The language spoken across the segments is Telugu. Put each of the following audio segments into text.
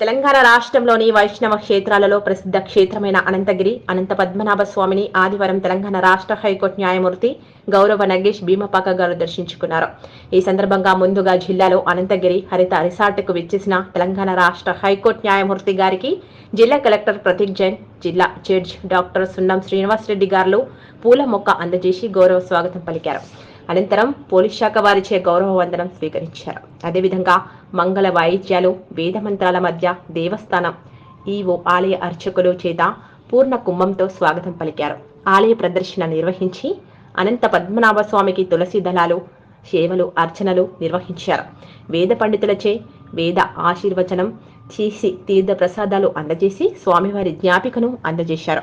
తెలంగాణ రాష్ట్రంలోని వైష్ణవ క్షేత్రాలలో ప్రసిద్ధ క్షేత్రమైన అనంతగిరి అనంత పద్మనాభ స్వామిని ఆదివారం తెలంగాణ రాష్ట్ర హైకోర్టు న్యాయమూర్తి గౌరవ నగేష్ భీమపాక గారు దర్శించుకున్నారు. ఈ సందర్భంగా ముందుగా జిల్లాలో అనంతగిరి హరిత రిసార్ట్కు విచ్చేసిన తెలంగాణ రాష్ట్ర హైకోర్టు న్యాయమూర్తి గారికి జిల్లా కలెక్టర్ ప్రతీక్ జైన్ జిల్లా జడ్జి డాక్టర్ సున్నం శ్రీనివాసరెడ్డి గారు పూల మొక్క అందజేసి గౌరవ స్వాగతం పలికారు. అనంతరం పోలీస్ శాఖ వారిచే గౌరవ వందనం స్వీకరించారు. అదేవిధంగా మంగళ వాయిద్యాలు వేద మంత్రాల మధ్య దేవస్థానం ఈవో ఆలయ అర్చకులు చేత పూర్ణ కుంభంతో స్వాగతం పలికారు. ఆలయ ప్రదర్శన నిర్వహించి అనంత పద్మనాభ స్వామికి తులసి దళాలు సేవలు అర్చనలు నిర్వహించారు. వేద పండితులచే వేద ఆశీర్వచనం చేసి తీర్థ ప్రసాదాలు అందజేసి స్వామివారి జ్ఞాపికను అందజేశారు.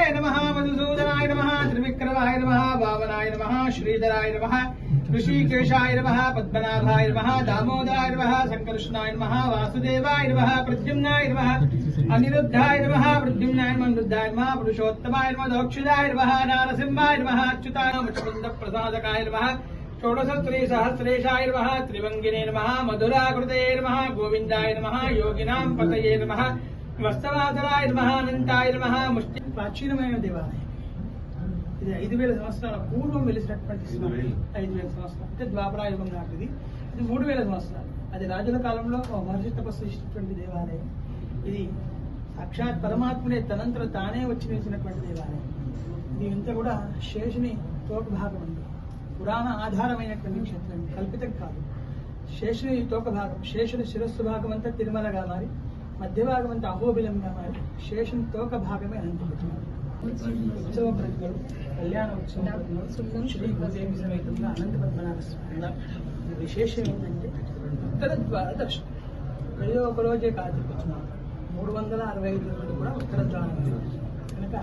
श्रीधराय नमः, मधुसूदनाय नमः, त्रिविक्रमाय नमः, वामनाय नमः, श्रीधराय नमः, ऋषिकेशाय नमः, पद्मनाभाय नमः, दामोदराय नमः सङ्कर्षणाय नमः, वासुदेवाय नमः, प्रद्युम्नाय नमः, अनिरुद्धाय नमः, प्रद्युम्नाय नमः अनिरुद्धाय नमः, पुरुषोत्तमाय नमः दोक्षिदाय नमः, नारसिंहाय नमः अच्युताय प्रसादकाय नमः षोडशत्रिसहस्रेशाय नमः त्रिवङ्गिने नमः, मधुराकृतये नमः, गोविन्दाय नमः, योगिनां पतये नमः, वत्सवासराय नमः, अनन्ताय नमः, मुष्टि ప్రాచీనమైన దేవాలయం. ఇది ఐదు వేల సంవత్సరాల పూర్వం వెలిసినటువంటి ఐదు వేల సంవత్సరాలు. అంటే ద్వాపరాయుగం నాటిది. ఇది మూడు వేల సంవత్సరాలు. అది రాజుల కాలంలో మహర్షి తపస్సు చేసినటువంటి దేవాలయం. ఇది సాక్షాత్ పరమాత్ముడే తనంతట తానే వచ్చి వేసినటువంటి దేవాలయం. ఇది ఇంత కూడా శేషుని తోక భాగం అండి. పురాణ ఆధారమైనటువంటి క్షేత్రం. కల్పితం కాదు. శేషుని తోక భాగం శేషుని శిరస్సు భాగం అంతా తిరుమలగా మారి మధ్య భాగం అంతా అహోబిలంగా మారి శేషం తోక భాగమే అనంతపురం ఉత్సవ ప్రతిభలు కళ్యాణ ఉత్సవ ప్రతిభలు శ్రీ భూదేవి అనంత పద్మనాభ స్వామి విశేషం ఏంటంటే ఉత్తర ద్వారా దర్శనం ఏదో ఒక రోజే కాదు మూడు వందల అరవై ఐదు రోజులు కూడా ఉత్తర ద్వారా కనుక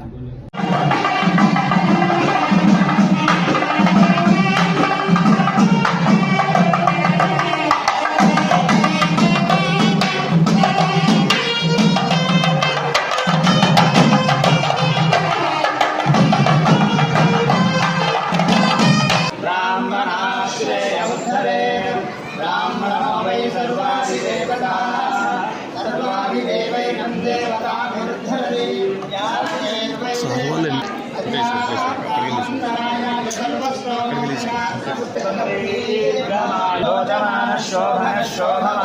शोभनः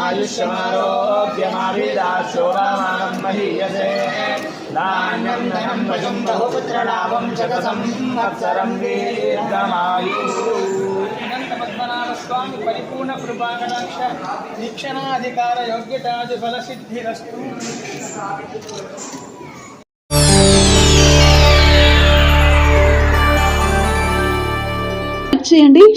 आयुष्यमारोग्यमाविदा शोभामानं महीयसे नान्यं धनं भजं बहुपुत्रलाभं शतसंवत्सरं दीर्घमायुः అనంత పద్మనాభ స్వామి పరిపూర్ణ కృపాకటాక్ష వీక్షణాధికార యోగ్యతాది ఫల